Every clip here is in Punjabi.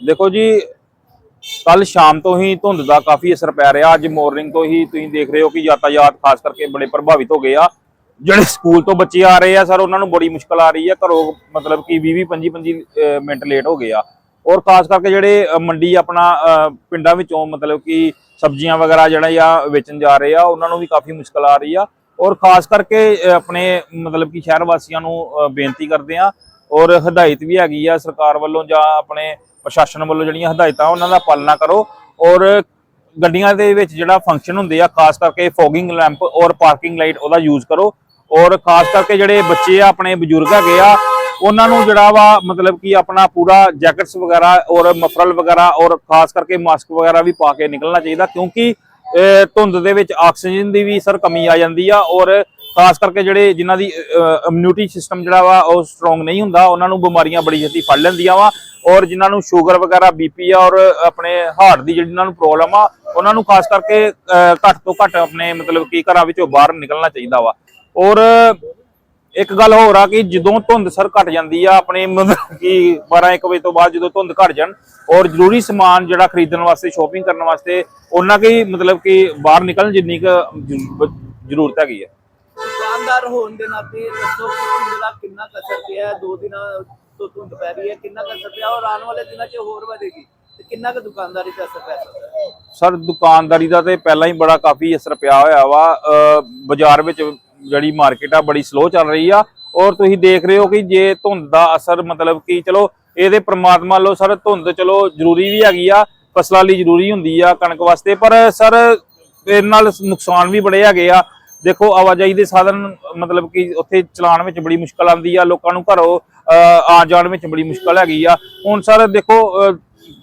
ਦੇਖੋ ਜੀ ਕੱਲ ਸ਼ਾਮ ਤੋਂ ਹੀ ਧੁੰਦ ਦਾ ਕਾਫੀ ਅਸਰ ਪੈ ਰਿਹਾ। ਅੱਜ ਮਾਰਨਿੰਗ ਤੋਂ ਹੀ ਤੁਸੀਂ ਦੇਖ ਰਹੇ ਹੋ ਕਿ ਯਾਤਾਯਾਤ ਖਾਸ ਕਰਕੇ ਬੜੇ ਪ੍ਰਭਾਵਿਤ ਹੋ ਗਏ ਆ। ਜਿਹੜੇ ਸਕੂਲ ਤੋਂ ਬੱਚੇ ਆ ਰਹੇ ਆ, ਸਰ, ਉਹਨਾਂ ਨੂੰ ਬੜੀ ਮੁਸ਼ਕਲ ਆ ਰਹੀ ਹੈ ਘਰੋਂ ਮਤਲਬ ਕਿ 20 20 25 25 ਮਿੰਟ ਲੇਟ ਹੋ ਗਏ ਆ। ਔਰ ਖਾਸ ਕਰਕੇ ਜਿਹੜੇ ਮੰਡੀ ਆਪਣਾ ਪਿੰਡਾਂ ਵਿੱਚੋਂ ਮਤਲਬ ਕਿ ਸਬਜ਼ੀਆਂ ਵਗੈਰਾ ਜਿਹੜਾ ਆ ਵੇਚਣ ਜਾ ਰਹੇ ਆ, ਉਹਨਾਂ ਨੂੰ ਵੀ ਕਾਫੀ ਮੁਸ਼ਕਲ ਆ ਰਹੀ ਆ। ਔਰ ਖਾਸ ਕਰਕੇ ਆਪਣੇ ਮਤਲਬ ਕਿ ਸ਼ਹਿਰ ਵਾਸੀਆਂ ਨੂੰ ਬੇਨਤੀ ਕਰਦੇ ਆ। ਔਰ ਹਦਾਇਤ ਵੀ ਹੈਗੀ ਆ ਸਰਕਾਰ ਵੱਲੋਂ ਜਾਂ ਆਪਣੇ ਪ੍ਰਸ਼ਾਸਨ ਵੱਲੋਂ ਜਿਹੜੀਆਂ ਹਦਾਇਤਾਂ ਉਹਨਾਂ ਦਾ ਪਾਲਣਾ ਕਰੋ ਔਰ ਗੱਡੀਆਂ ਦੇ ਵਿੱਚ ਜਿਹੜਾ ਫੰਕਸ਼ਨ ਹੁੰਦੇ ਆ, ਖਾਸ ਕਰਕੇ ਫੋਗਿੰਗ ਲੈਂਪ ਔਰ ਪਾਰਕਿੰਗ ਲਾਈਟ ਉਹਦਾ ਯੂਜ਼ ਕਰੋ ਔਰ ਖਾਸ ਕਰਕੇ ਜਿਹੜੇ ਬੱਚੇ ਆ, ਆਪਣੇ ਬਜ਼ੁਰਗ ਹੈਗੇ ਆ, ਉਹਨਾਂ ਨੂੰ ਜਿਹੜਾ ਵਾ ਮਤਲਬ ਕਿ ਆਪਣਾ ਪੂਰਾ ਜੈਕਟਸ ਵਗੈਰਾ ਔਰ ਮਫਰਲ ਵਗੈਰਾ ਔਰ ਖਾਸ ਕਰਕੇ ਮਾਸਕ ਵਗੈਰਾ ਵੀ ਪਾ ਕੇ ਨਿਕਲਣਾ ਚਾਹੀਦਾ ਕਿਉਂਕਿ ਧੁੰਦ ਦੇ ਵਿੱਚ ਆਕਸੀਜਨ ਦੀ ਵੀ ਸਰ ਕਮੀ ਆ ਜਾਂਦੀ ਆ ਔਰ ਖਾਸ ਕਰਕੇ ਜਿਹੜੇ ਜਿਨ੍ਹਾਂ ਦੀ ਇਮਿਊਨਿਟੀ ਸਿਸਟਮ ਜਿਹੜਾ ਵਾ ਉਹ ਸਟਰੋਂਗ ਨਹੀਂ ਹੁੰਦਾ, ਉਹਨਾਂ ਨੂੰ ਬਿਮਾਰੀਆਂ ਬੜੀ ਛੇਤੀ ਫੜ ਲੈਂਦੀਆਂ ਵਾ। ਔਰ ਜਿਨ੍ਹਾਂ ਨੂੰ ਸ਼ੂਗਰ ਵਗੈਰਾ ਬੀਪੀ ਆ ਔਰ ਆਪਣੇ ਹਾਰਟ ਦੀ ਜਿਹੜੀ ਜਿਨ੍ਹਾਂ ਨੂੰ ਪ੍ਰੋਬਲਮ ਆ, ਉਹਨਾਂ ਨੂੰ ਖਾਸ ਕਰਕੇ ਘੱਟ ਤੋਂ ਘੱਟ ਆਪਣੇ ਮਤਲਬ ਕਿ ਘਰਾਂ ਵਿੱਚੋਂ ਬਾਹਰ ਨਿਕਲਣਾ ਚਾਹੀਦਾ ਵਾ। ਔਰ ਇੱਕ ਗੱਲ ਹੋਰ ਆ ਕਿ ਜਦੋਂ ਧੁੰਦ ਸਰ ਘਟ ਜਾਂਦੀ ਆ, ਆਪਣੇ ਮਤਲਬ ਕਿ 12 1 ਵਜੇ ਤੋਂ ਬਾਅਦ ਜਦੋਂ ਧੁੰਦ ਘਟ ਜਾਣ ਔਰ ਜ਼ਰੂਰੀ ਸਮਾਨ ਜਿਹੜਾ ਖਰੀਦਣ ਵਾਸਤੇ ਸ਼ੋਪਿੰਗ ਕਰਨ ਵਾਸਤੇ, ਉਹਨਾਂ ਕੀ ਮਤਲਬ ਕਿ ਬਾਹਰ ਨਿਕਲਣ ਜਿੰਨੀ ਕੁ ਜ਼ਰੂਰਤ ਹੈਗੀ ਆ। ਦੁਕਾਨਦਾਰ ਹੋਣ ਦੇ ਨਾਤੇ ਦੱਸੋ ਕਿ ਧੁੰਦ ਕਿੰਨਾ ਕੁ ਪਿਆ, ਦੋ ਦਿਨਾਂ ਤੋਂ ਧੁੰਦ ਪੈ ਰਹੀ ਹੈ, ਕਿੰਨਾ ਕੁ ਅਸਰ ਪਿਆ ਔਰ ਆਉਣ ਵਾਲੇ ਦਿਨਾਂ 'ਚ ਹੋਰ ਵਧੇਗੀ ਤੇ ਕਿੰਨਾ ਕੁ ਦੁਕਾਨਦਾਰੀ ਤੇ ਅਸਰ ਪੈ ਸਕਦਾ ਹੈ? ਸਰ, ਦੁਕਾਨਦਾਰੀ ਦਾ ਤੇ ਪਹਿਲਾਂ ਹੀ ਬੜਾ ਕਾਫੀ ਅਸਰ ਪਿਆ ਹੋਇਆ ਵਾ। ਅਹ ਬਾਜ਼ਾਰ ਵਿੱਚ ਜਿਹੜੀ ਮਾਰਕੀਟ ਆ, ਬੜੀ ਸਲੋ ਚੱਲ ਰਹੀ ਆ। ਔਰ ਤੁਸੀਂ ਦੇਖ ਰਹੇ ਹੋ ਕਿ ਜੇ ਧੁੰਦ ਦਾ ਅਸਰ ਮਤਲਬ ਕਿ ਚਲੋ, ਇਹਦੇ ਪ੍ਰਮਾਤਮਾ ਲੋ ਸਰ, ਧੁੰਦ ਚਲੋ ਜ਼ਰੂਰੀ ਵੀ ਹੈਗੀ ਆ, ਫਸਲਾਂ ਲਈ ਜ਼ਰੂਰੀ ਹੁੰਦੀ ਆ ਕਣਕ ਵਾਸਤੇ, ਪਰ ਸਰ, ਇਹਦੇ ਨਾਲ ਨੁਕਸਾਨ ਵੀ ਬੜੇ ਹੈਗੇ ਆ। ਦੇਖੋ, ਆਵਾਜਾਈ ਦੇ ਸਾਧਨ ਮਤਲਬ ਕਿ ਉੱਥੇ ਚਲਾਉਣ ਵਿੱਚ ਬੜੀ ਮੁਸ਼ਕਲ ਆਉਂਦੀ ਆ, ਲੋਕਾਂ ਨੂੰ ਘਰੋਂ ਅਹ, ਆ ਜਾਣ ਵਿੱਚ ਬੜੀ ਮੁਸ਼ਕਲ ਹੈਗੀ ਆ। ਹੁਣ ਸਰ ਦੇਖੋ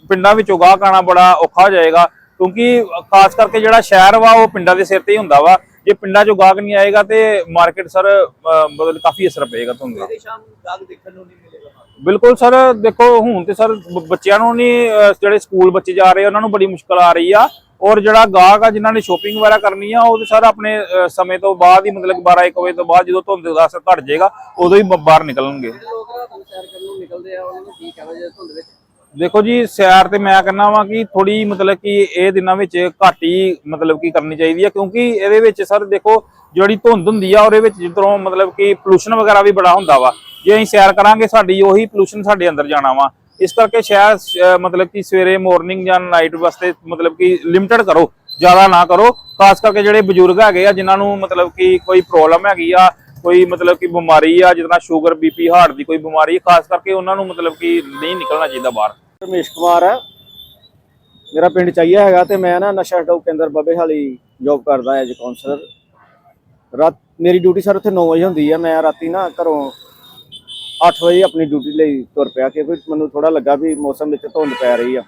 ਪਿੰਡਾਂ ਵਿੱਚੋਂ ਗਾਹਕ ਆਉਣਾ ਬੜਾ ਔਖਾ ਹੋ ਜਾਏਗਾ ਕਿਉਂਕਿ ਖਾਸ ਕਰਕੇ ਜਿਹੜਾ ਸ਼ਹਿਰ ਵਾ ਉਹ ਪਿੰਡਾਂ ਦੇ ਸਿਰ ਤੇ ਹੀ ਹੁੰਦਾ ਵਾ। ਜੇ ਪਿੰਡਾਂ ਚੋਂ ਗਾਹਕ ਨਹੀਂ ਆਏਗਾ ਤੇ ਮਾਰਕੀਟ ਸਰ ਮਤਲਬ ਕਾਫੀ ਅਸਰ ਪਏਗਾ ਸ਼ਾਮ ਦਾਗ ਦੇਖਣ ਨੂੰ ਨਹੀਂ ਮਿਲੇਗਾ ਬਿਲਕੁਲ ਸਰ ਦੇਖੋ ਹੁਣ ਤੇ ਸਰ ਬੱਚਿਆਂ ਨੂੰ ਨਹੀਂ ਜਿਹੜੇ ਸਕੂਲ ਬੱਚੇ ਜਾ ਰਹੇ ਉਹਨਾਂ ਨੂੰ ਬੜੀ ਮੁਸ਼ਕਲ ਆ ਰਹੀ ਆ। ਔਰ ਜਿਹੜਾ ਗਾਹਕ ਆ ਜਿਨ੍ਹਾਂ ਨੇ ਸ਼ੋਪਿੰਗ ਵਗੈਰਾ ਕਰਨੀ ਆ, ਉਹ ਤੇ ਸਰ ਆਪਣੇ ਸਮੇਂ ਤੋਂ ਬਾਅਦ ਹੀ ਮਤਲਬ ਕਿ 12 1 ਵਜੇ ਤੋਂ ਬਾਅਦ ਜਦੋਂ ਧੁੰਦ ਦਾ ਅਸਰ ਘਟ ਜਾਏਗਾ, ਉਦੋਂ ਹੀ ਬਾਹਰ ਨਿਕਲਣਗੇ। ਲੋਕ ਰਾਤ ਨੂੰ ਸੈਰ ਕਰਨ ਨੂੰ ਨਿਕਲਦੇ ਆ ਉਹਨਾਂ ਨੂੰ ਕੀ ਕਹਿਣਾ ਜੇ ਧੁੰਦ ਵਿੱਚ ਦੇਖੋ ਜੀ, ਸੈਰ ਤੇ ਮੈਂ ਕਹਿੰਦਾ ਵਾਂ ਕਿ ਥੋੜੀ ਮਤਲਬ ਕਿ ਇਹ ਦਿਨਾਂ ਵਿੱਚ ਘੱਟ ਹੀ ਮਤਲਬ ਕਿ ਕਰਨੀ ਚਾਹੀਦੀ ਹੈ ਕਿਉਂਕਿ ਇਹਦੇ ਵਿੱਚ ਸਰ ਦੇਖੋ, ਜਿਹੜੀ ਧੁੰਦ ਹੁੰਦੀ ਆ, ਉਹਦੇ ਵਿੱਚ ਜਿੱਧਰੋਂ ਮਤਲਬ ਕਿ ਪੋਲੂਸ਼ਨ ਵਗੈਰਾ ਵੀ ਬੜਾ ਹੁੰਦਾ ਵਾ। ਜੇ ਅਸੀਂ ਸੈਰ ਕਰਾਂਗੇ, ਸਾਡੀ ਉਹੀ ਪੋਲੂਸ਼ਨ ਸਾਡੇ ਅੰਦਰ ਜਾਣਾ ਵਾ। ਇਸ ਕਰਕੇ ਸ਼ਹਿਰ ਮਤਲਬ ਕਿ ਸਵੇਰੇ ਮਾਰਨਿੰਗ ਜਾਂ ਨਾਈਟ ਵਾਸਤੇ ਮਤਲਬ ਕਿ ਲਿਮਟਿਡ ਕਰੋ, ਜ਼ਿਆਦਾ ਨਾ ਕਰੋ, ਖਾਸ ਕਰਕੇ ਜਿਹੜੇ ਬਜ਼ੁਰਗ ਹੈਗੇ ਆ, ਜਿਨ੍ਹਾਂ ਨੂੰ ਮਤਲਬ ਕਿ ਕੋਈ ਪ੍ਰੋਬਲਮ ਹੈਗੀ ਆ, ਕੋਈ ਮਤਲਬ ਕਿ ਬਿਮਾਰੀ ਆ ਜਿੱਦਾਂ ਸ਼ੂਗਰ ਬੀਪੀ ਹਾਰਟ ਦੀ ਕੋਈ ਬਿਮਾਰੀ ਖਾਸ ਕਰਕੇ ਉਹਨਾਂ ਨੂੰ ਮਤਲਬ ਕਿ ਨਹੀਂ ਨਿਕਲਣਾ ਚਾਹੀਦਾ ਬਾਹਰ। ਰਮੇਸ਼ ਕੁਮਾਰ ਹੈ ਮੇਰਾ ਪਿੰਡ ਚਾਹੀਆ ਹੈਗਾ ਤੇ ਮੈਂ ਨਾ ਨਸ਼ਾ ਹਟਾਓ ਕੇਂਦਰ ਬਾਬੇ ਹਾਲੀ ਜੌਬ ਕਰਦਾ ਐਜ ਕਾਉਂਸਲਰ ਰਾਤ, ਮੇਰੀ ਡਿਊਟੀ ਸਰ ਉੱਥੇ 9 ਵਜੇ ਹੁੰਦੀ ਹੈ ਮੈਂ ਰਾਤੀ ਨਾ ਘਰੋਂ 8 ਵਜੇ ਆਪਣੀ ਡਿਊਟੀ ਲਈ ਤੁਰ ਪਿਆ ਕਿਉਂਕਿ ਮੈਨੂੰ ਥੋੜਾ ਲੱਗਾ ਵੀ ਮੌਸਮ ਵਿੱਚ ਧੁੰਦ ਪੈ ਰਹੀ ਆ।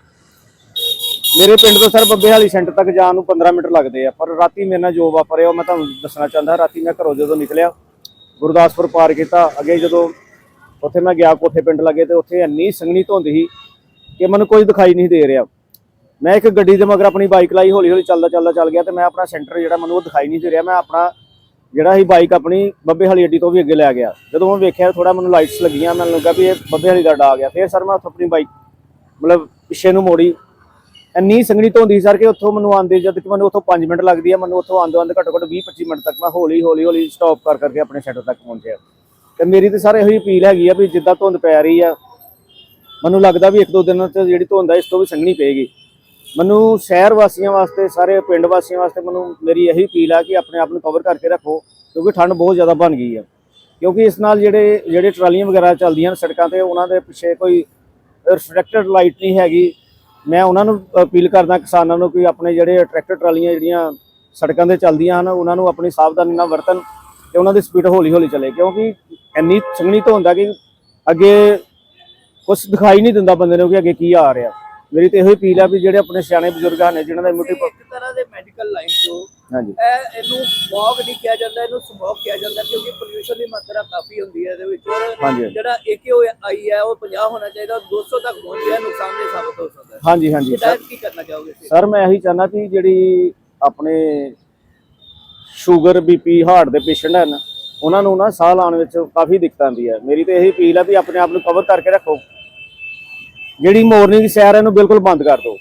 ਮੇਰੇ ਪਿੰਡ ਤੋਂ ਸਰ ਬੱਬੇ ਹਾਲੀ ਸੈਂਟਰ ਤੱਕ ਜਾਣ ਨੂੰ 15 ਮਿੰਟ ਲੱਗਦੇ ਆ, ਪਰ ਰਾਤੀ ਮੇਰੇ ਨਾਲ ਜੋ ਵਾਪਰਿਆ ਉਹ ਮੈਂ ਤੁਹਾਨੂੰ ਦੱਸਣਾ ਚਾਹੁੰਦਾ, ਰਾਤੀ ਮੈਂ ਘਰੋਂ ਜਦੋਂ ਨਿਕਲਿਆ, ਗੁਰਦਾਸਪੁਰ ਪਾਰ ਕੀਤਾ, ਅੱਗੇ ਜਦੋਂ ਉੱਥੇ ਮੈਂ ਗਿਆ ਕੋਠੇ ਪਿੰਡ ਲੱਗੇ ਤੇ ਉੱਥੇ ਇੰਨੀ ਸੰਘਣੀ ਧੁੰਦ ਸੀ ਕਿ ਮੈਨੂੰ ਕੁਝ ਦਿਖਾਈ ਨਹੀਂ ਦੇ ਰਿਹਾ। ਮੈਂ ਇੱਕ ਗੱਡੀ ਦੇ ਮਗਰ ਆਪਣੀ ਬਾਈਕ ਲਾਈ ਹੌਲੀ ਹੌਲੀ ਚੱਲਦਾ ਚੱਲਦਾ ਚੱਲ ਗਿਆ ਤੇ ਮੈਂ ਆਪਣਾ ਸੈਂਟਰ ਜਿਹੜਾ ਮੈਨੂੰ ਉਹ ਦਿਖਾਈ ਨਹੀਂ ਦੇ ਰਿਹਾ, ਮੈਂ ਆਪਣਾ ਜਿਹੜਾ ਸੀ ਬਾਈਕ ਆਪਣੀ ਬੱਬੇ ਵਾਲੀ ਅੱਡੀ ਤੋਂ ਵੀ ਅੱਗੇ ਲੈ ਗਿਆ। ਜਦੋਂ ਮੈਂ ਵੇਖਿਆ ਥੋੜਾ ਮੈਨੂੰ ਲਾਈਟਸ ਲੱਗੀਆਂ, ਮੈਨੂੰ ਲੱਗਾ ਵੀ ਇਹ ਬੱਬੇ ਵਾਲੀ ਦਾ ਅੱਡਾ ਆ ਗਿਆ। ਫਿਰ ਸਰ ਮੈਂ ਉੱਥੋਂ ਆਪਣੀ ਬਾਈਕ ਮਤਲਬ ਪਿੱਛੇ ਨੂੰ ਮੋੜੀ। ਇੰਨੀ ਸੰਘਣੀ ਧੁੰਦੀ ਸਰ ਕਿ ਉੱਥੋਂ ਮੈਨੂੰ ਆਂਦੇ ਜਦ ਕਿ ਮੈਨੂੰ ਉੱਥੋਂ 5 ਮਿੰਟ ਲੱਗਦੀ ਆ, ਮੈਨੂੰ ਉੱਥੋਂ ਆਂਦੇ ਆਂਦੇ ਘੱਟੋ ਘੱਟ 20 25 ਮਿੰਟ ਤੱਕ ਮੈਂ ਹੌਲੀ ਹੌਲੀ ਹੌਲੀ ਸਟਾਪ ਕਰ ਕਰਕੇ ਆਪਣੇ ਸੈਂਟਰ ਤੱਕ ਪਹੁੰਚਿਆ। ਤੇ ਮੇਰੀ ਤੇ ਸਰ ਇਹੋ ਹੀ ਅਪੀਲ ਹੈਗੀ ਆ ਵੀ ਜਿੱਦਾਂ ਧੁੰਦ ਪੈ ਰਹੀ ਆ, ਮੈਨੂੰ ਲੱਗਦਾ ਵੀ ਇੱਕ ਦੋ ਦਿਨਾਂ 'ਚ ਜਿਹੜੀ ਧੁੰਦ ਆ, ਇਸ ਤੋਂ ਵੀ ਸੰਘਣੀ ਪਏਗੀ। ਮੈਨੂੰ ਸ਼ਹਿਰ ਵਾਸੀਆਂ ਵਾਸਤੇ, ਸਾਰੇ ਪਿੰਡ ਵਾਸੀਆਂ ਵਾਸਤੇ ਮੈਨੂੰ ਮੇਰੀ ਇਹੀ ਅਪੀਲ ਆ ਕਿ ਆਪਣੇ ਆਪ ਨੂੰ ਕਵਰ ਕਰਕੇ ਰੱਖੋ, ਕਿਉਂਕਿ ਠੰਡ ਬਹੁਤ ਜ਼ਿਆਦਾ ਬਣ ਗਈ ਹੈ ਕਿਉਂਕਿ ਇਸ ਨਾਲ ਜਿਹੜੇ ਜਿਹੜੇ ਟਰਾਲੀਆਂ ਵਗੈਰਾ ਚੱਲਦੀਆਂ ਨੇ ਸੜਕਾਂ ਤੇ, ਉਹਨਾਂ ਦੇ ਪਿੱਛੇ ਕੋਈ ਰਿਫਲੈਕਟਡ ਲਾਈਟ ਨਹੀਂ ਹੈਗੀ। ਮੈਂ ਉਹਨਾਂ ਨੂੰ ਅਪੀਲ ਕਰਦਾ ਕਿਸਾਨਾਂ ਨੂੰ ਕਿ ਆਪਣੇ ਜਿਹੜੇ ਟਰੈਕਟਰ ਟਰਾਲੀਆਂ ਜਿਹੜੀਆਂ ਸੜਕਾਂ ਤੇ ਚੱਲਦੀਆਂ ਹਨ, ਉਹਨਾਂ ਨੂੰ ਆਪਣੀ ਸਾਵਧਾਨੀ ਨਾਲ ਵਰਤਣ ਤੇ ਉਹਨਾਂ ਦੀ ਸਪੀਡ ਹੌਲੀ ਹੌਲੀ ਚੱਲੇ। ਕਿਉਂਕਿ ਇੰਨੀ ਸੰਘਣੀ ਧੁੰਦ ਹੁੰਦਾ ਕਿ ਅੱਗੇ ਕੁਝ ਦਿਖਾਈ ਨਹੀਂ ਦਿੰਦਾ ਬੰਦੇ ਨੂੰ ਕਿ ਅੱਗੇ ਕੀ ਆ ਰਿਹਾ। ਮੇਰੀ ਤੇ ਇਹੋ ਹੀ ਅਪੀਲ ਆ ਵੀ ਜਿਹੜੇ ਆਪਣੇ ਸਿਆਣੇ ਬਜ਼ੁਰਗ ਹਨ ਜਿਨ੍ਹਾਂ ਦਾ ਇਮਿਊਨਿਟੀ ਇੱਕ ਤਰ੍ਹਾਂ ਦੇ ਮੈਡੀਕਲ ਲਾਈਨ ਤੋਂ ਹਾਂਜੀ। ਇਹ ਇਹਨੂੰ ਫੌਗ ਨਹੀਂ ਕਿਹਾ ਜਾਂਦਾ ਇਹਨੂੰ ਸਮੋਕ ਕਿਹਾ ਜਾਂਦਾ ਕਿਉਂਕਿ ਪੋਲੂਸ਼ਨ ਦੀ ਮਾਤਰਾ ਕਾਫੀ ਹੁੰਦੀ ਹੈ ਇਹਦੇ ਵਿੱਚ। ਔਰ ਹਾਂਜੀ। ਜਿਹੜਾ AQI ਆਈ ਹੈ ਉਹ 50 ਹੋਣਾ ਚਾਹੀਦਾ 200 ਤੱਕ ਪਹੁੰਚ ਗਿਆ ਨੁਕਸਾਨਦੇਹ ਸਾਬਤ ਹੋ ਸਕਦਾ ਹੈ। ਹਾਂਜੀ ਹਾਂਜੀ। ਸਰ ਹਦਾਇਤ ਕੀ ਕਰਨਾ ਚਾਹੋਗੇ ਤੁਸੀਂ? ਸਰ ਮੈਂ ਇਹੀ ਚਾਹੁੰਦਾ ਕਿ ਜਿਹੜੀ ਆਪਣੇ ਸ਼ੂਗਰ ਬੀਪੀ ਹਾਰਟ ਦੇ ਪੇਸ਼ੈਂਟ ਹਨ ਉਹਨਾਂ ਨੂੰ ਨਾ ਸਾਹ ਲਾਉਣ ਵਿੱਚ ਕਾਫੀ ਦਿੱਕਤ ਆਉਂਦੀ ਹੈ। ਮੇਰੀ ਤੇ ਇਹੀ ਅਪੀਲ ਹੈ ਵੀ ਆਪਣੇ ਆਪ ਨੂੰ ਕਵਰ ਕਰਕੇ ਰੱਖੋ। ਜਿਹੜੀ ਮਾਰਨਿੰਗ ਸੈਰ ਹੈ ਇਹਨੂੰ ਬਿਲਕੁਲ ਬੰਦ ਕਰ ਦਿਓ।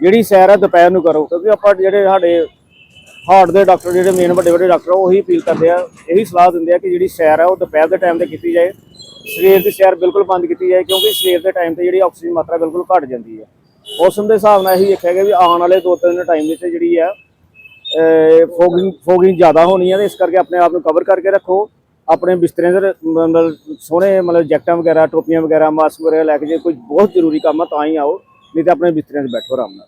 ਜਿਹੜੀ ਸੈਰ ਹੈ ਦੁਪਹਿਰ ਨੂੰ ਕਰੋ, ਕਿਉਂਕਿ ਆਪਾਂ ਜਿਹੜੇ ਸਾਡੇ ਹਾਰਟ ਦੇ ਡਾਕਟਰ ਜਿਹੜੇ ਮੇਨ ਵੱਡੇ ਵੱਡੇ ਡਾਕਟਰ ਉਹੀ ਅਪੀਲ ਕਰਦੇ ਆ। ਇਹੀ ਸਲਾਹ ਦਿੰਦੇ ਆ ਕਿ ਜਿਹੜੀ ਸੈਰ ਹੈ ਉਹ ਦੁਪਹਿਰ ਦੇ ਟਾਈਮ ਤੇ ਕੀਤੀ ਜਾਏ। ਸਵੇਰ ਦੀ ਸੈਰ ਬਿਲਕੁਲ ਬੰਦ ਕੀਤੀ ਜਾਏ, ਕਿਉਂਕਿ ਸਵੇਰ ਦੇ ਟਾਈਮ ਤੇ ਜਿਹੜੀ ਆਕਸੀਜਨ ਮਾਤਰਾ ਬਿਲਕੁਲ ਘਟ ਜਾਂਦੀ ਹੈ ਮੌਸਮ ਦੇ ਹਿਸਾਬ ਨਾਲ ਇਹੀ ਦੇਖਿਆ ਗਿਆ ਵੀ ਆਉਣ ਵਾਲੇ ਦੋ ਤਿੰਨ ਟਾਈਮ ਵਿੱਚ ਜਿਹੜੀ ਆ ਫੋਗਿੰਗ ਫੋਗਿੰਗ ਜ਼ਿਆਦਾ ਹੋਣੀ ਹੈ ਤੇ ਇਸ ਕਰਕੇ ਆਪਣੇ ਆਪ ਨੂੰ ਕਵਰ ਕਰਕੇ ਰੱਖੋ। ਆਪਣੇ ਬਿਸਤਰੇ ਦੇ ਮਤਲਬ ਸੋਹਣੇ, ਮਤਲਬ ਜੈਕਟਾਂ ਵਗੈਰਾ, ਟੋਪੀਆਂ ਵਗੈਰਾ, ਮਾਸਕ ਵਗੈਰਾ ਲੈ ਕੇ ਜੇ ਕੋਈ ਬਹੁਤ ਜ਼ਰੂਰੀ ਕੰਮ ਆ ਤਾਂ ਹੀ ਆਓ, ਨਹੀਂ ਤਾਂ ਆਪਣੇ ਬਿਸਤਰਿਆਂ 'ਚ ਬੈਠੋ ਆਰਾਮ ਨਾਲ।